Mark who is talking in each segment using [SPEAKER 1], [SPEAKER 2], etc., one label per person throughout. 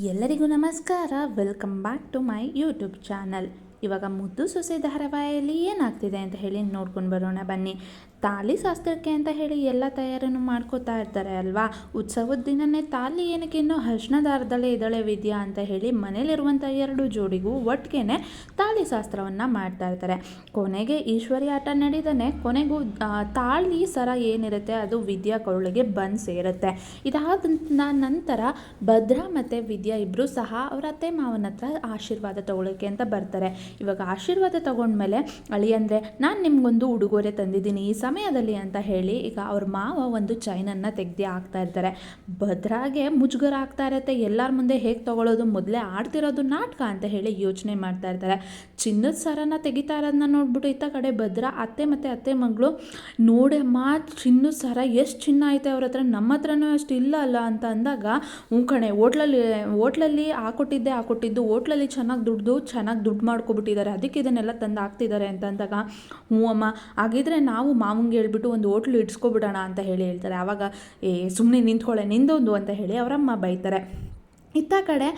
[SPEAKER 1] ಎಲ್ಲರಿಗೂ ನಮಸ್ಕಾರ. Welcome back to my YouTube channel ಇವಾಗ ಮುದ್ದು ಸೊಸೆ ಧಾರಾವಾಹಿಯಲ್ಲಿ ಏನಾಗ್ತಿದೆ ಅಂತ ಹೇಳಿ ನೋಡ್ಕೊಂಡು ಬರೋಣ ಬನ್ನಿ. ತಾಲಿ ಶಾಸ್ತ್ರಕ್ಕೆ ಅಂತ ಹೇಳಿ ಎಲ್ಲ ತಯಾರನ್ನು ಮಾಡ್ಕೋತಾ ಇರ್ತಾರೆ ಅಲ್ವಾ? ಉತ್ಸವದ ದಿನನೇ ತಾಲಿ ಏನಕ್ಕೆ ಇನ್ನೂ ಅರ್ಶಿನ ದಾರದಲ್ಲೇ ಇದ್ದಾಳೆ ವಿದ್ಯಾ ಅಂತ ಹೇಳಿ ಮನೇಲಿರುವಂಥ ಎರಡು ಜೋಡಿಗೂ ಒಟ್ಟಿಗೆ ತಾಳಿ ಶಾಸ್ತ್ರವನ್ನು ಮಾಡ್ತಾ ಇರ್ತಾರೆ. ಕೊನೆಗೆ ಈಶ್ವರಿ ಆಟ ನಡೀತಾನೆ ಕೊನೆಗೂ ತಾಳಿ ಸರ ಏನಿರುತ್ತೆ ಅದು ವಿದ್ಯಾ ಕರುಳಿಗೆ ಬಂದು ಸೇರುತ್ತೆ. ಇದಾದ ನಂತರ ಭದ್ರಾ ಮತ್ತು ವಿದ್ಯಾ ಇಬ್ಬರು ಸಹ ಅವರ ಅತ್ತೆ ಮಾವನ ಹತ್ರ ಆಶೀರ್ವಾದ ತಗೊಳ್ಳೋಕೆ ಅಂತ ಬರ್ತಾರೆ. ಇವಾಗ ಆಶೀರ್ವಾದ ತಗೊಂಡ್ಮೇಲೆ, ಅಳಿ ಅಂದರೆ, ನಾನು ನಿಮ್ಗೊಂದು ಉಡುಗೊರೆ ತಂದಿದ್ದೀನಿ, ಈ ಸಮಯದಲ್ಲಿ ಅಂತ ಹೇಳಿ ಈಗ ಅವ್ರ ಮಾವ ಒಂದು ಚೈನನ್ನು ತೆಗ್ದು ಹಾಕ್ತಾ ಇರ್ತಾರೆ. ಭದ್ರಾಗೆ ಮುಜುಗರ ಆಗ್ತಾ ಇರುತ್ತೆ. ಎಲ್ಲರ ಮುಂದೆ ಹೇಗೆ ತಗೊಳ್ಳೋದು ಮೊದಲೇ ಆಡ್ತಿರೋದು ನಾಟಕ ಅಂತ ಹೇಳಿ ಯೋಚನೆ ಮಾಡ್ತಾ ಇರ್ತಾರೆ. ಚಿನ್ನದ ಸರನ ತೆಗಿತಾ ಇರೋದನ್ನ ನೋಡ್ಬಿಟ್ಟು ಇತ್ತ ಕಡೆ ಭದ್ರ ಅತ್ತೆ ಮತ್ತು ಅತ್ತೆ ಮಗಳು, ನೋಡಮ್ಮ, ಚಿನ್ನದ ಸರ ಎಷ್ಟು ಚಿನ್ನ ಐತೆ ಅವ್ರ ಹತ್ರ? ನಮ್ಮ ಹತ್ರನೂ ಅಷ್ಟು ಇಲ್ಲ ಅಲ್ಲ ಅಂತ ಅಂದಾಗ, ಹ್ಞೂ ಕಣೆ, ಹೋಟ್ಲಲ್ಲಿ ಹೋಟ್ಲಲ್ಲಿ ಹಾಕೊಟ್ಟಿದ್ದೆ, ಹಾಕೊಟ್ಟಿದ್ದು ಓಟ್ಲಲ್ಲಿ ಚೆನ್ನಾಗಿ ದುಡ್ದು, ಚೆನ್ನಾಗಿ ದುಡ್ಡು ಮಾಡ್ಕೊಬಿಟ್ಟಿದ್ದಾರೆ. ಅದಕ್ಕೆ ಇದನ್ನೆಲ್ಲ ತಂದು ಹಾಕ್ತಿದ್ದಾರೆ ಅಂತ ಅಂದಾಗ, ಹ್ಞೂ ಅಮ್ಮ, ಹಾಗಿದ್ರೆ ನಾವು ಮಾವಂಗೆ ಹೇಳ್ಬಿಟ್ಟು ಒಂದು ಹೋಟ್ಲು ಇಡ್ಸ್ಕೊಬಿಡೋಣ ಅಂತ ಹೇಳಿ ಹೇಳ್ತಾರೆ. ಆವಾಗ, ಏ ಸುಮ್ಮನೆ ನಿಂತ್ಕೊಳ್ಳೆ ನಿಂದೊಂದು, ಅಂತ ಹೇಳಿ ಅವರಮ್ಮ ಬೈತಾರೆ. ಇತ್ತ ಕಡೆ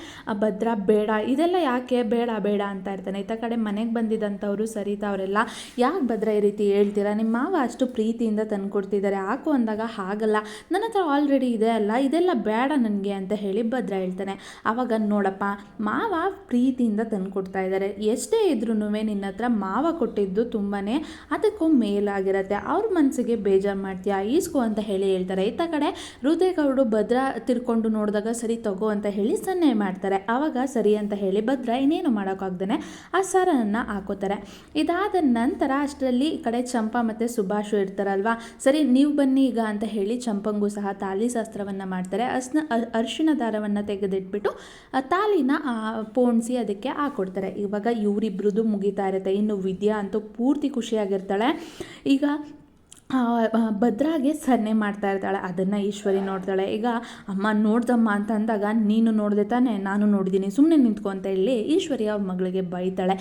[SPEAKER 1] ಭದ್ರ ಬೇಡ, ಇದೆಲ್ಲ ಯಾಕೆ ಬೇಡ ಬೇಡ ಅಂತ ಇರ್ತಾನೆ. ಇತ್ತ ಕಡೆ ಮನೆಗೆ ಬಂದಿದ್ದಂಥವ್ರು ಸರಿತಾ ಅವರೆಲ್ಲ, ಯಾಕೆ ಭದ್ರ ಈ ರೀತಿ ಹೇಳ್ತೀರಾ? ನಿಮ್ಮ ಮಾವ ಅಷ್ಟು ಪ್ರೀತಿಯಿಂದ ತಂದುಕೊಡ್ತಿದ್ದಾರೆ ಹಾಕು ಅಂದಾಗ ಹಾಗಲ್ಲ. ನನ್ನ ಹತ್ರ ಆಲ್ರೆಡಿ ಇದೆ ಅಲ್ಲ, ಇದೆಲ್ಲ ಬೇಡ ನನಗೆ ಅಂತ ಹೇಳಿ ಭದ್ರ ಹೇಳ್ತಾನೆ. ಆವಾಗ ನೋಡಪ್ಪ, ಮಾವ ಪ್ರೀತಿಯಿಂದ ತಂದುಕೊಡ್ತಾ ಇದ್ದಾರೆ ಎಷ್ಟೇ ಇದ್ರೂ ನಿನ್ನ ಹತ್ರ ಮಾವ ಕೊಟ್ಟಿದ್ದು ತುಂಬಾ ಅದಕ್ಕೂ ಮೇಲಾಗಿರುತ್ತೆ. ಅವ್ರ ಮನಸ್ಸಿಗೆ ಬೇಜಾರು ಮಾಡ್ತೀಯಾ? ಈಸ್ಕೋ ಅಂತ ಹೇಳಿ ಹೇಳ್ತಾರೆ. ಇತ್ತ ಕಡೆ ಹೃದಯಗೌಡು ಭದ್ರ ತಿರ್ಕೊಂಡು ನೋಡಿದಾಗ ಸರಿ ತಗೋ ಅಂತ ಹೇಳಿ ಸನ್ನೆ ಮಾಡ್ತಾರೆ. ಆವಾಗ ಸರಿ ಅಂತ ಹೇಳಿ ಭದ್ರ ಇನ್ನೇನು ಮಾಡೋಕ್ಕಾಗ್ದೇ ಆ ಸರನ್ನು ಹಾಕೋತಾರೆ. ಇದಾದ ನಂತರ ಅಷ್ಟರಲ್ಲಿ ಈ ಕಡೆ ಚಂಪಾ ಮತ್ತು ಸುಭಾಷು ಇರ್ತಾರಲ್ವಾ? ಸರಿ, ನೀವು ಬನ್ನಿ ಈಗ ಅಂತ ಹೇಳಿ ಚಂಪಂಗೂ ಸಹ ತಾಲಿ ಶಾಸ್ತ್ರವನ್ನು ಮಾಡ್ತಾರೆ. ಅಸ್ನ ಅ- ಅರಿಶಿಣ ದಾರವನ್ನು ತೆಗೆದಿಟ್ಬಿಟ್ಟು ತಾಲಿನ ಪೋಣಿಸಿ ಅದಕ್ಕೆ ಹಾಕ್ಕೊಡ್ತಾರೆ ಇವಾಗ ಇವರಿಬ್ರದ್ದು ಮುಗಿತಾ ಇರುತ್ತೆ. ಇನ್ನು ವಿದ್ಯಾ ಅಂತೂ ಪೂರ್ತಿ ಖುಷಿಯಾಗಿರ್ತಾಳೆ. ಈಗ ಭದ್ರಾಗೆ ಸನ್ನೆ ಮಾಡ್ತಾ ಇರ್ತಾಳೆ. ಅದನ್ನು ಈಶ್ವರಿ ನೋಡ್ತಾಳೆ. ಈಗ ಅಮ್ಮ ನೋಡ್ದಮ್ಮ ಅಂತ ಅಂದಾಗ ನೀನು ನೋಡಿದೆ ತಾನೆ, ನಾನು ನೋಡಿದ್ದೀನಿ ಸುಮ್ಮನೆ ನಿಂತ್ಕೊ ಅಂತ ಹೇಳಿ ಈಶ್ವರಿ ಅವ್ರ ಮಗಳಿಗೆ ಬೈತಾಳೆ.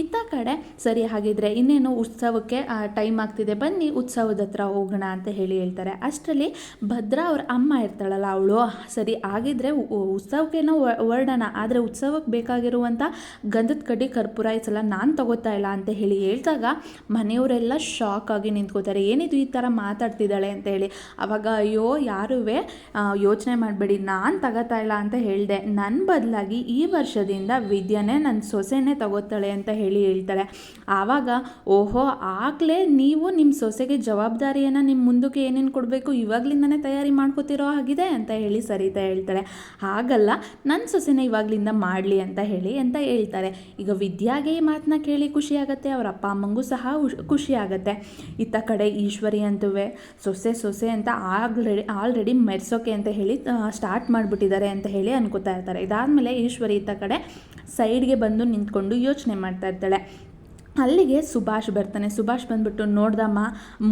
[SPEAKER 1] ಇತ್ತ ಕಡೆ ಸರಿ ಹಾಗಿದ್ರೆ ಇನ್ನೇನು ಉತ್ಸವಕ್ಕೆ ಟೈಮ್ ಆಗ್ತಿದೆ, ಬನ್ನಿ ಉತ್ಸವದ ಹತ್ರ ಹೋಗೋಣ ಅಂತ ಹೇಳಿ ಹೇಳ್ತಾರೆ. ಅಷ್ಟರಲ್ಲಿ ಭದ್ರಾ ಅವ್ರ ಅಮ್ಮ ಇರ್ತಾಳಲ್ಲ ಅವಳು. ಸರಿ ಆಗಿದ್ರೆ ಉತ್ಸವಕ್ಕೇನೋ ಹೊರಡೋಣ. ಆದರೆ ಉತ್ಸವಕ್ಕೆ ಬೇಕಾಗಿರುವಂಥ ಗಂಧದ ಕಡ್ಡಿ ಕರ್ಪೂರ ಈ ಸಲ ನಾನು ತಗೋತಾ ಇಲ್ಲ ಅಂತ ಹೇಳಿ ಹೇಳ್ದಾಗ ಮನೆಯವರೆಲ್ಲ ಶಾಕ್ ಆಗಿ ನಿಂತ್ಕೋತಾರೆ. ಏನಿದು ಈ ಥರ ಮಾತಾಡ್ತಿದ್ದಾಳೆ ಅಂತ ಹೇಳಿ. ಅವಾಗ ಅಯ್ಯೋ ಯಾರೂ ಯೋಚನೆ ಮಾಡಬೇಡಿ, ನಾನು ತಗೋತಾ ಇಲ್ಲ ಅಂತ ಹೇಳಿದೆ. ನನ್ನ ಬದಲಾಗಿ ಈ ವರ್ಷದಿಂದ ವಿದ್ಯೆನೇ ನನ್ನ ಸೊಸೆನೇ ತಗೋತಾಳೆ ಅಂತ ಹೇಳಿ ಹೇಳ್ತಾಳೆ ಆವಾಗ, ಓಹೋ, ಆಗಲೇ ನೀವು ನಿಮ್ಮ ಸೊಸೆಗೆ ಜವಾಬ್ದಾರಿಯನ್ನು ನಿಮ್ಮ ಮುಂದಕ್ಕೆ ಏನೇನು ಕೊಡಬೇಕು, ಇವಾಗಲಿಂದನೇ ತಯಾರಿ ಮಾಡ್ಕೋತಿರೋ ಆಗಿದೆ ಅಂತ ಹೇಳಿ ಸರಿತಾ ಹೇಳ್ತಾಳೆ ಹಾಗಲ್ಲ ನನ್ನ ಸೊಸೆನ ಇವಾಗಲಿಂದ ಮಾಡಲಿ ಅಂತ ಹೇಳಿ ಅಂತ ಹೇಳ್ತಾರೆ. ಈಗ ವಿದ್ಯಾಗೆ ಈ ಮಾತನ್ನ ಕೇಳಿ ಖುಷಿಯಾಗತ್ತೆ ಅವ್ರ ಅಪ್ಪ ಅಮ್ಮಂಗೂ ಸಹ ಖುಷಿ ಇತ್ತ ಕಡೆ ಈಶ್ವರಿ ಅಂತುವೆ. ಸೊಸೆ ಸೊಸೆ ಅಂತ ಆಲ್ರೆಡಿ ಆಲ್ರೆಡಿ ಮೆರೆಸೋಕೆ ಅಂತ ಹೇಳಿ ಸ್ಟಾರ್ಟ್ ಮಾಡಿಬಿಟ್ಟಿದ್ದಾರೆ ಅಂತ ಹೇಳಿ ಅನ್ಕೋತಾ ಇರ್ತಾರೆ. ಇದಾದಮೇಲೆ ಈಶ್ವರಿ ಇತ್ತ ಕಡೆ ಸೈಡ್ಗೆ ಬಂದು ನಿಂತ್ಕೊಂಡು ಯೋಚನೆ ಮಾಡ್ತಾ ಇರ್ತಾಳೆ. ಅಲ್ಲಿಗೆ ಸುಭಾಷ್ ಬರ್ತಾನೆ. ಸುಭಾಷ್ ಬಂದ್ಬಿಟ್ಟು, ನೋಡ್ದಮ್ಮ,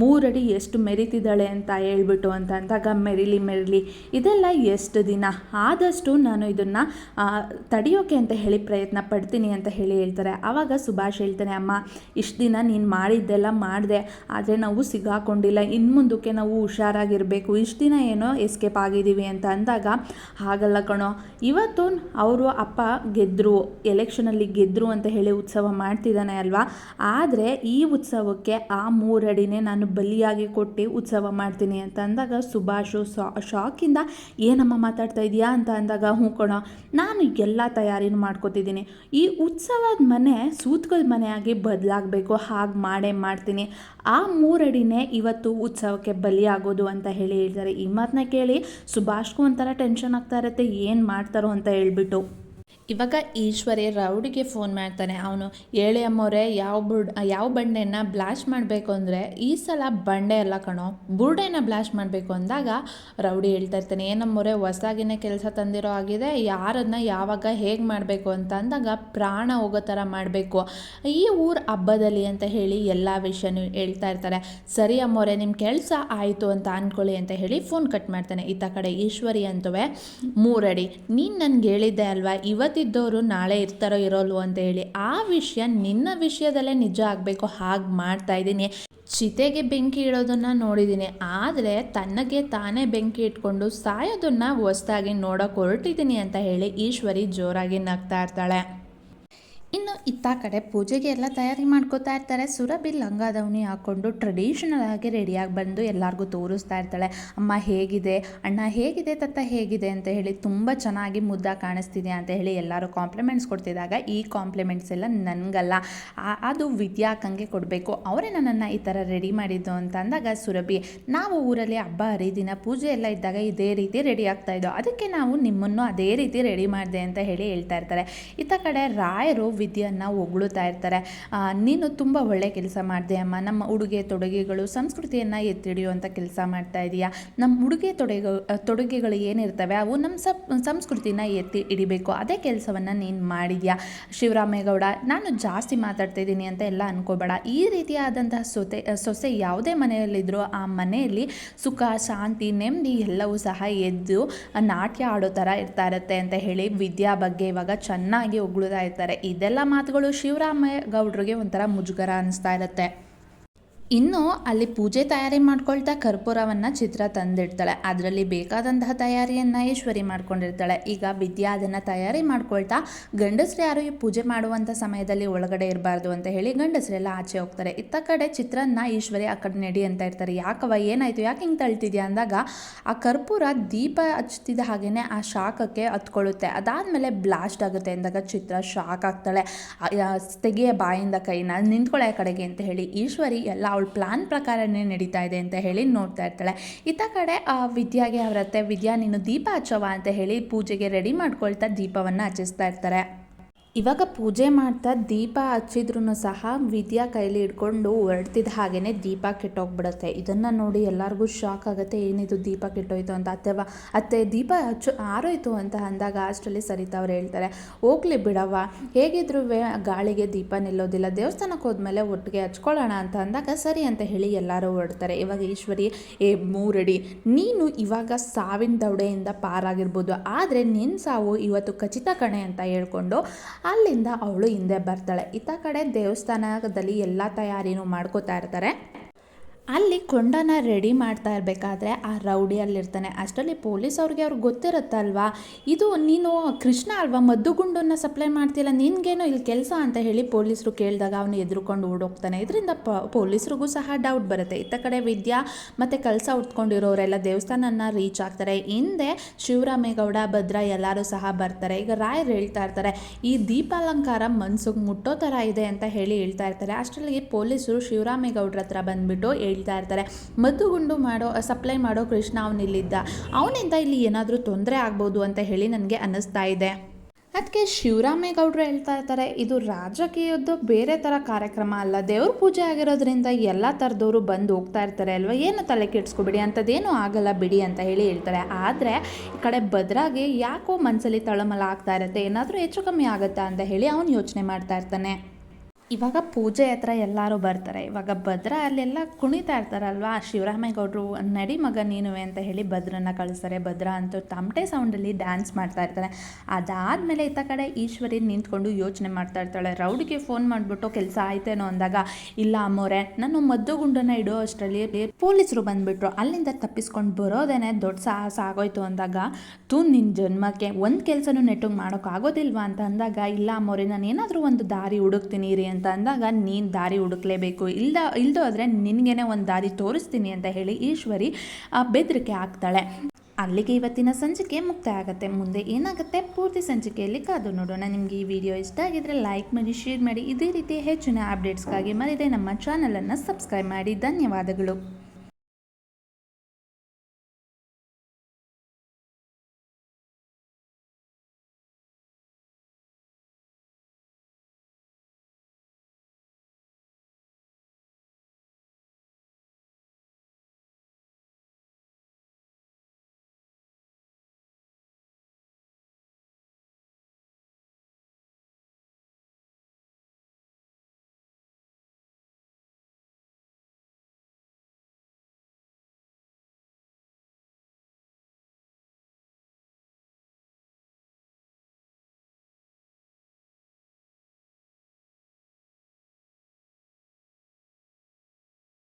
[SPEAKER 1] ಮೂರಡಿ ಎಷ್ಟು ಮೆರಿತಿದ್ದಾಳೆ ಅಂತ ಹೇಳ್ಬಿಟ್ಟು ಅಂತ ಅಂದಾಗ, ಮೆರಿಲಿ ಮೆರಿಲಿ, ಇದೆಲ್ಲ ಎಷ್ಟು ದಿನ? ಆದಷ್ಟು ನಾನು ಇದನ್ನು ತಡೆಯೋಕೆ ಅಂತ ಹೇಳಿ ಪ್ರಯತ್ನ ಪಡ್ತೀನಿ ಅಂತ ಹೇಳಿ ಹೇಳ್ತಾರೆ. ಆವಾಗ ಸುಭಾಷ್ ಹೇಳ್ತಾನೆ, ಅಮ್ಮ, ಇಷ್ಟು ದಿನ ನೀನು ಮಾಡಿದ್ದೆಲ್ಲ ಮಾಡಿದೆ. ಆದರೆ ನಾವು ಸಿಗಾಕೊಂಡಿಲ್ಲ. ಇನ್ನು ಮುಂದಕ್ಕೆ ನಾವು ಹುಷಾರಾಗಿರಬೇಕು. ಇಷ್ಟು ದಿನ ಏನೋ ಎಸ್ಕೇಪ್ ಆಗಿದ್ದೀವಿ ಅಂತ ಅಂದಾಗ, ಹಾಗಲ್ಲ ಕಣೋ. ಇವತ್ತು ಅವರು ಅಪ್ಪ ಗೆದ್ದರು ಎಲೆಕ್ಷನಲ್ಲಿ ಗೆದ್ದರು ಅಂತ ಹೇಳಿ ಉತ್ಸವ ಮಾಡ್ತಿದ್ದಾನೆ ಅಲ್ವಾ? ಆದರೆ ಈ ಉತ್ಸವಕ್ಕೆ ಆ ಮೂರಡಿನೇ ನಾನು ಬಲಿಯಾಗಿ ಕೊಟ್ಟು ಉತ್ಸವ ಮಾಡ್ತೀನಿ ಅಂತ ಅಂದಾಗ ಸುಭಾಷು ಶಾ ಶಾಕಿಂದ, ಏನಮ್ಮ ಮಾತಾಡ್ತಾ ಇದೆಯಾ? ಅಂತ ಅಂದಾಗ ಹೂಕೋಣ ಕಣೋ, ನಾನು ಎಲ್ಲ ತಯಾರಿನೂ ಮಾಡ್ಕೋತಿದ್ದೀನಿ. ಈ ಉತ್ಸವದ ಮನೆ ಸೂತ್ಕದ ಮನೆಯಾಗಿ ಬದಲಾಗಬೇಕು, ಹಾಗೆ ಮಾಡೇ ಮಾಡ್ತೀನಿ. ಆ ಮೂರಡಿನೇ ಇವತ್ತು ಉತ್ಸವಕ್ಕೆ ಬಲಿಯಾಗೋದು ಅಂತ ಹೇಳಿ ಹೇಳ್ತಾರೆ. ಈ ಮಾತನ್ನ ಕೇಳಿ ಸುಭಾಷ್ಗೂ ಒಂಥರ ಟೆನ್ಷನ್ ಆಗ್ತಾ ಇರುತ್ತೆ, ಏನು ಮಾಡ್ತಾರೋ ಅಂತ ಹೇಳ್ಬಿಟ್ಟು. ಇವಾಗ ಈಶ್ವರಿ ರೌಡಿಗೆ ಫೋನ್ ಮಾಡ್ತಾನೆ. ಅವನು, ಹೇಳಿ ಅಮ್ಮೋರೆ ಯಾವ ಬುಡ್, ಯಾವ ಬಂಡೆನ ಬ್ಲಾಶ್ ಮಾಡಬೇಕು ಅಂದರೆ ಈ ಸಲ ಬಂಡೆ ಅಲ್ಲ ಕಣೋ, ಬುರ್ಡೆನ ಬ್ಲಾಶ್ ಮಾಡಬೇಕು ಅಂದಾಗ ರೌಡಿ ಹೇಳ್ತಾ ಇರ್ತಾನೆ ಏನಮ್ಮೋರೆ ಹೊಸಾಗಿನೇ ಕೆಲಸ ತಂದಿರೋ ಆಗಿದೆ ಯಾರನ್ನ ಯಾವಾಗ ಹೇಗೆ ಮಾಡಬೇಕು ಅಂತ ಅಂದಾಗ ಪ್ರಾಣ ಹೋಗೋ ಥರ ಮಾಡಬೇಕು. ಈ ಊರ ಹಬ್ಬದಲ್ಲಿ ಅಂತ ಹೇಳಿ ಎಲ್ಲ ವಿಷಯನೂ ಹೇಳ್ತಾ ಇರ್ತಾರೆ. ಸರಿ ಅಮ್ಮೋರೆ ನಿಮ್ಮ ಕೆಲಸ ಆಯಿತು ಅಂತ ಅಂದ್ಕೊಳ್ಳಿ ಅಂತ ಹೇಳಿ ಫೋನ್ ಕಟ್ ಮಾಡ್ತಾನೆ. ಇತ್ತ ಕಡೆ ಈಶ್ವರಿ ಅಂತವೇ, ಮೂರಡಿ, ನೀನು ನನಗೆ ಹೇಳಿದ್ದೆ ಅಲ್ವಾ, ಇವತ್ತು ಇವತ್ತಿದ್ದವರು ನಾಳೆ ಇರ್ತಾರೋ ಇರೋಲ್ವೋ ಅಂತ ಹೇಳಿ ಆ ವಿಷಯ ನಿನ್ನ ವಿಷಯದಲ್ಲೇ ನಿಜ ಆಗಬೇಕು, ಹಾಗೆ ಮಾಡ್ತಾ ಇದ್ದೀನಿ. ಚಿತೆಗೆ ಬೆಂಕಿ ಇಡೋದನ್ನು ನೋಡಿದ್ದೀನಿ. ಆದರೆ ತನ್ನಗೆ ತಾನೇ ಬೆಂಕಿ ಇಟ್ಕೊಂಡು ಸಾಯೋದನ್ನು ಹೊಸ್ದಾಗಿ ನೋಡೋಕೆ ಹೊರಟಿದ್ದೀನಿ ಅಂತ ಹೇಳಿ ಈಶ್ವರಿ ಜೋರಾಗಿ ನಗ್ತಾ ಇರ್ತಾಳೆ. ಇನ್ನು ಇತ್ತ ಕಡೆ ಪೂಜೆಗೆ ಎಲ್ಲ ತಯಾರಿ ಮಾಡ್ಕೋತಾ ಇರ್ತಾರೆ. ಸುರಭಿ ಲಂಗ ದಾವಣಿ ಹಾಕ್ಕೊಂಡು ಟ್ರೆಡಿಷನಲ್ ಆಗಿ ರೆಡಿಯಾಗಿ ಬಂದು ಎಲ್ಲರಿಗೂ ತೋರಿಸ್ತಾ ಇರ್ತಾಳೆ. ಅಮ್ಮ ಹೇಗಿದೆ? ಅಣ್ಣ ಹೇಗಿದೆ? ತತ್ತ ಹೇಗಿದೆ? ಅಂತ ಹೇಳಿ ತುಂಬ ಚೆನ್ನಾಗಿ ಮುದ್ದ ಕಾಣಿಸ್ತಿದೆ ಅಂತ ಹೇಳಿ ಎಲ್ಲರೂ ಕಾಂಪ್ಲಿಮೆಂಟ್ಸ್ ಕೊಡ್ತಿದ್ದಾಗ ಈ ಕಾಂಪ್ಲಿಮೆಂಟ್ಸ್ ಎಲ್ಲ ನನಗಲ್ಲ. ಅದು ವಿದ್ಯಾಕಂಗೆ ಕೊಡಬೇಕು. ಅವರೇ ನನ್ನನ್ನು ಈ ಥರ ರೆಡಿ ಮಾಡಿದ್ದು ಅಂತ ಅಂದಾಗ ಸುರಭಿ ನಾವು ಊರಲ್ಲಿ ಹಬ್ಬ, ಹರಿದಿನ, ಪೂಜೆ ಎಲ್ಲ ಇದ್ದಾಗ ಇದೇ ರೀತಿ ರೆಡಿ ಆಗ್ತಾ ಇದ್ದೋ, ಅದಕ್ಕೆ ನಾವು ನಿಮ್ಮನ್ನು ಅದೇ ರೀತಿ ರೆಡಿ ಮಾಡಿದೆ ಅಂತ ಹೇಳಿ ಹೇಳ್ತಾ ಇರ್ತಾರೆ. ಇತ್ತ ಕಡೆ ರಾಯರು ವಿದ್ಯೆಯನ್ನು ಹೊಗಳುತ್ತಾ ಇರ್ತಾರೆ. ನೀನು ತುಂಬ ಒಳ್ಳೆ ಕೆಲಸ ಮಾಡಿದೆ ಅಮ್ಮ. ನಮ್ಮ ಉಡುಗೆ ತೊಡುಗೆಗಳು, ಸಂಸ್ಕೃತಿಯನ್ನು ಎತ್ತಿ ಹಿಡಿಯುವಂಥ ಕೆಲಸ ಮಾಡ್ತಾ ಇದೀಯಾ? ನಮ್ಮ ಉಡುಗೆ ತೊಡುಗೆ, ತೊಡುಗೆಗಳು ಏನಿರ್ತವೆ, ಅವು ನಮ್ಮ ಸಂಸ್ಕೃತಿನ ಎತ್ತಿ ಹಿಡಿಬೇಕು. ಅದೇ ಕೆಲಸವನ್ನು ನೀನು ಮಾಡಿದ್ಯಾ? ಶಿವರಾಮೇಗೌಡ, ನಾನು ಜಾಸ್ತಿ ಮಾತಾಡ್ತಾ ಇದ್ದೀನಿ ಅಂತ ಎಲ್ಲ ಅನ್ಕೋಬೇಡ. ಈ ರೀತಿಯಾದಂತಹ ಸೊತೆ, ಸೊಸೆ ಯಾವುದೇ ಮನೆಯಲ್ಲಿದ್ದರೂ ಆ ಮನೆಯಲ್ಲಿ ಸುಖ, ಶಾಂತಿ, ನೆಮ್ಮದಿ ಎಲ್ಲವೂ ಸಹ ಎದ್ದು ನಾಟ್ಯ ಆಡೋ ಥರ ಇರ್ತಾ ಇರುತ್ತೆ ಅಂತ ಹೇಳಿ ವಿದ್ಯಾ ಬಗ್ಗೆ ಇವಾಗ ಚೆನ್ನಾಗಿ ಉಗುಳ್ತಾ ಇರ್ತಾರೆ. ಇದೆಲ್ಲ ಮಾತುಗಳು ಶಿವರಾಮೇಗೌಡರಿಗೆ ಒಂಥರ ಮುಜುಗರ ಅನಿಸ್ತಾ ಇರುತ್ತೆ. ಇನ್ನು ಅಲ್ಲಿ ಪೂಜೆ ತಯಾರಿ ಮಾಡ್ಕೊಳ್ತಾ ಕರ್ಪೂರವನ್ನು ಚಿತ್ರ ತಂದಿಡ್ತಾಳೆ. ಅದರಲ್ಲಿ ಬೇಕಾದಂತಹ ತಯಾರಿಯನ್ನು ಈಶ್ವರಿ ಮಾಡ್ಕೊಂಡಿರ್ತಾಳೆ. ಈಗ ವಿದ್ಯಾ ಅದನ್ನು ತಯಾರಿ ಮಾಡ್ಕೊಳ್ತಾ ಗಂಡಸ್ರು ಯಾರು ಈ ಪೂಜೆ ಮಾಡುವಂಥ ಸಮಯದಲ್ಲಿ ಒಳಗಡೆ ಇರಬಾರ್ದು ಅಂತ ಹೇಳಿ ಗಂಡಸರೆಲ್ಲ ಆಚೆ ಹೋಗ್ತಾರೆ. ಇತ್ತ ಕಡೆ ಚಿತ್ರನ್ನ ಈಶ್ವರಿ ಆ ಕಡೆ ನಡಿ ಅಂತ ಇರ್ತಾರೆ. ಯಾಕವ ಏನಾಯಿತು? ಯಾಕೆ ಹಿಂಗೆ ತಳ್ತಿದ್ಯಾ? ಅಂದಾಗ ಆ ಕರ್ಪೂರ ದೀಪ ಹಚ್ತಿದ್ದ ಹಾಗೇ ಆ ಶಾಖಕ್ಕೆ ಹತ್ಕೊಳ್ಳುತ್ತೆ. ಅದಾದಮೇಲೆ ಬ್ಲಾಸ್ಟ್ ಆಗುತ್ತೆ ಅಂದಾಗ ಚಿತ್ರ ಶಾಕ್ ಆಗ್ತಾಳೆ. ತೆಗೆಯ ಬಾಯಿಂದ ಕೈನ ನಿಂತ್ಕೊಳ್ಳೆ ಕಡೆಗೆ ಅಂತ ಹೇಳಿ ಈಶ್ವರಿ ಎಲ್ಲ ಅವಳ ಪ್ಲಾನ್ ಪ್ರಕಾರನೇ ನಡೀತಾ ಇದೆ ಅಂತ ಹೇಳಿ ನೋಡ್ತಾ ಇರ್ತಾಳೆ. ಇತ್ತ ಕಡೆ ವಿದ್ಯಾಗೆ ಅವರತ್ತೆ ವಿದ್ಯಾ, ನೀನು ದೀಪ ಹಚ್ಚವ ಅಂತ ಹೇಳಿ ಪೂಜೆಗೆ ರೆಡಿ ಮಾಡ್ಕೊಳ್ತಾ ದೀಪವನ್ನು ಹಚ್ಚಿಸ್ತಾ ಇರ್ತಾರೆ. ಇವಾಗ ಪೂಜೆ ಮಾಡ್ತಾ ದೀಪ ಹಚ್ಚಿದ್ರೂ ಸಹ ವಿದ್ಯಾ ಕೈಲಿ ಹಿಡ್ಕೊಂಡು ಹೊರಡ್ತಿದ್ದ ಹಾಗೇನೆ ದೀಪ ಕೆಟ್ಟೋಗ್ಬಿಡುತ್ತೆ. ಇದನ್ನು ನೋಡಿ ಎಲ್ಲರಿಗೂ ಶಾಕ್ ಆಗುತ್ತೆ. ಏನಿದು ದೀಪ ಕೆಟ್ಟೋಯ್ತು ಅಂತ? ಅಥವಾ ಅತ್ತೆ ದೀಪ ಹಚ್ಚು, ಆರೋಯ್ತು ಅಂತ ಅಂದಾಗ ಅಷ್ಟರಲ್ಲಿ ಸರಿತಾ ಅವ್ರು ಹೇಳ್ತಾರೆ, ಹೋಗ್ಲಿ ಬಿಡವ್ವ. ಹೇಗಿದ್ರು ಗಾಳಿಗೆ ದೀಪ ನಿಲ್ಲೋದಿಲ್ಲ. ದೇವಸ್ಥಾನಕ್ಕೆ ಹೋದ್ಮೇಲೆ ಒಟ್ಟಿಗೆ ಹಚ್ಕೊಳ್ಳೋಣ ಅಂತ ಅಂದಾಗ ಸರಿ ಅಂತ ಹೇಳಿ ಎಲ್ಲರೂ ಹೊರಡ್ತಾರೆ. ಇವಾಗ ಈಶ್ವರಿ, ಏ ಮೂರಡಿ, ನೀನು ಇವಾಗ ಸಾವಿನ ದೌಡೆಯಿಂದ ಪಾರಾಗಿರ್ಬೋದು. ಆದರೆ ನಿನ್ನ ಸಾವು ಇವತ್ತು ಖಚಿತ ಕಣೆ ಅಂತ ಹೇಳ್ಕೊಂಡು ಅಲ್ಲಿಂದ ಅವಳು ಹಿಂದೆ ಬರ್ತಾಳೆ. ಇತ್ತ ಕಡೆ ದೇವಸ್ಥಾನದಲ್ಲಿ ಎಲ್ಲ ತಯಾರಿನೂ ಮಾಡ್ಕೋತಾ ಇರ್ತಾರೆ. ಅಲ್ಲಿ ಕೊಂಡನ ರೆಡಿ ಮಾಡ್ತಾ ಇರಬೇಕಾದ್ರೆ ಆ ರೌಡಿ ಅಲ್ಲಿರ್ತಾನೆ. ಅಷ್ಟರಲ್ಲಿ ಪೊಲೀಸ್ ಅವ್ರಿಗೆ ಅವ್ರಿಗೆ ಗೊತ್ತಿರುತ್ತಲ್ವಾ? ಇದು ನೀನು ಕೃಷ್ಣ ಅಲ್ವಾ? ಮದ್ದುಗುಂಡನ್ನು ಸಪ್ಲೈ ಮಾಡ್ತಿಲ್ಲ, ನಿನಗೇನೋ ಇಲ್ಲಿ ಕೆಲಸ ಅಂತ ಹೇಳಿ ಪೊಲೀಸರು ಕೇಳಿದಾಗ ಅವನು ಎದುರುಕೊಂಡು ಓಡೋಗ್ತಾನೆ. ಇದರಿಂದ ಪ, ಪೊಲೀಸ್ರಿಗೂ ಸಹ ಡೌಟ್ ಬರುತ್ತೆ. ಇತ್ತ ಕಡೆ ವಿದ್ಯಾ ಮತ್ತು ಕಲಸ ಉಟ್ಕೊಂಡಿರೋರೆಲ್ಲ ದೇವಸ್ಥಾನನ ರೀಚ್ ಆಗ್ತಾರೆ. ಹಿಂದೆ ಶಿವರಾಮೇಗೌಡ, ಭದ್ರ ಎಲ್ಲರೂ ಸಹ ಬರ್ತಾರೆ. ಈಗ ರಾಯರು ಹೇಳ್ತಾ ಇರ್ತಾರೆ, ಈ ದೀಪಾಲಂಕಾರ ಮನ್ಸಿಗೆ ಮುಟ್ಟೋ ಥರ ಇದೆ ಅಂತ ಹೇಳಿ ಹೇಳ್ತಾ ಇರ್ತಾರೆ. ಅಷ್ಟರಲ್ಲಿ ಪೊಲೀಸರು ಶಿವರಾಮೇಗೌಡ್ರ ಹತ್ರ ಬಂದ್ಬಿಟ್ಟು ಹೇಳ್ತಾ ಇರ್ತಾರೆ. ಮದ್ದುಗುಂಡು ಮಾಡೋ ಸಪ್ಲೈ ಮಾಡೋ ಕೃಷ್ಣ ಅವನಿಲ್ಲಿದ್ದ ಅವನಿಂದ ಇಲ್ಲಿ ಏನಾದರೂ ತೊಂದರೆ ಆಗ್ಬೋದು ಅಂತ ಹೇಳಿ ನನಗೆ ಅನ್ನಿಸ್ತಾ ಇದೆ. ಅದಕ್ಕೆ ಶಿವರಾಮೇಗೌಡರು ಹೇಳ್ತಾ ಇರ್ತಾರೆ, ಇದು ರಾಜಕೀಯದ್ದು ಬೇರೆ ಥರ ಕಾರ್ಯಕ್ರಮ ಅಲ್ಲ. ದೇವ್ರ ಪೂಜೆ ಆಗಿರೋದ್ರಿಂದ ಎಲ್ಲ ಥರದವರು ಬಂದು ಹೋಗ್ತಾ ಇರ್ತಾರೆ ಅಲ್ವಾ? ಏನು ತಲೆ ಕೆಡ್ಸ್ಕೊಬಿಡಿ, ಅಂಥದ್ದೇನು ಆಗಲ್ಲ ಬಿಡಿ ಅಂತ ಹೇಳಿ ಹೇಳ್ತಾರೆ. ಆದರೆ ಈ ಕಡೆ ಭದ್ರಾಗೆ ಯಾಕೋ ಮನಸ್ಸಲ್ಲಿ ತಳಮಲ ಆಗ್ತಾ ಇರುತ್ತೆ, ಏನಾದರೂ ಹೆಚ್ಚು ಕಮ್ಮಿ ಆಗುತ್ತಾ ಅಂತ ಹೇಳಿ ಅವನು ಯೋಚನೆ ಮಾಡ್ತಾ ಇರ್ತಾನೆ. ಇವಾಗ ಪೂಜೆ ಹತ್ರ ಎಲ್ಲರೂ ಬರ್ತಾರೆ. ಇವಾಗ ಭದ್ರ ಅಲ್ಲೆಲ್ಲ ಕುಣಿತಾ ಇರ್ತಾರಲ್ವಾ? ಶಿವರಾಮೇಗೌಡರು ನಡಿ ಮಗ ನೀನು ಅಂತ ಹೇಳಿ ಭದ್ರನ ಕಳಿಸ್ತಾರೆ. ಭದ್ರ ಅಂತೂ ತಮಟೆ ಸೌಂಡಲ್ಲಿ ಡ್ಯಾನ್ಸ್ ಮಾಡ್ತಾ ಇರ್ತಾರೆ ಅದಾದಮೇಲೆ ಇತ್ತ ಕಡೆ ಈಶ್ವರಿ ನಿಂತ್ಕೊಂಡು ಯೋಚನೆ ಮಾಡ್ತಾ ಇರ್ತಾಳೆ. ರೌಡಿಗೆ ಫೋನ್ ಮಾಡಿಬಿಟ್ಟು ಕೆಲಸ ಆಯ್ತೇನೋ ಅಂದಾಗ, ಇಲ್ಲ ಅಮ್ಮೋರೆ, ನಾನು ಮದ್ದುಗುಂಡನ್ನ ಇಡೋ ಅಷ್ಟರಲ್ಲಿ ಪೊಲೀಸರು ಬಂದುಬಿಟ್ರು. ಅಲ್ಲಿಂದ ತಪ್ಪಿಸ್ಕೊಂಡು ಬರೋದೇನೆ ದೊಡ್ಡ ಸಾಹಸ ಆಗೋಯ್ತು ಅಂದಾಗ, ತೂ ನಿನ್ನ ಜನ್ಮಕ್ಕೆ ಒಂದು ಕೆಲಸನೂ ನೆಟ್ಟಿಗೆ ಮಾಡೋಕ್ಕಾಗೋದಿಲ್ವಾ ಅಂತ ಅಂದಾಗ, ಇಲ್ಲ ಅಮ್ಮೋರೆ ನಾನು ಏನಾದರೂ ಒಂದು ದಾರಿ ಹುಡುಕ್ತೀನಿ ರೀ ಅಂತ ಅಂದಾಗ ನೀನು ದಾರಿ ಹುಡುಕ್ಲೇಬೇಕು. ಇಲ್ದ ಇಲ್ದೋದ್ರೆ ನಿನಗೇನೆ ಒಂದು ದಾರಿ ತೋರಿಸ್ತೀನಿ ಅಂತ ಹೇಳಿ ಈಶ್ವರಿ ಆ, ಬೆದರಿಕೆ ಹಾಕ್ತಾಳೆ. ಅಲ್ಲಿಗೆ ಇವತ್ತಿನ ಸಂಚಿಕೆ ಮುಕ್ತಾಯ ಆಗುತ್ತೆ. ಮುಂದೆ ಏನಾಗುತ್ತೆ ಪೂರ್ತಿ ಸಂಚಿಕೆಯಲ್ಲಿ ಕಾದು ನೋಡೋಣ. ನಿಮಗೆ ಈ ವಿಡಿಯೋ ಇಷ್ಟ ಆಗಿದ್ರೆ ಲೈಕ್ ಮಾಡಿ ಶೇರ್ ಮಾಡಿ. ಇದೇ ರೀತಿ ಹೆಚ್ಚಿನ ಅಪ್ಡೇಟ್ಸ್ಗಾಗಿ ಮರಿದೆ ನಮ್ಮ ಚಾನಲನ್ನು ಸಬ್ಸ್ಕ್ರೈಬ್ ಮಾಡಿ. ಧನ್ಯವಾದಗಳು.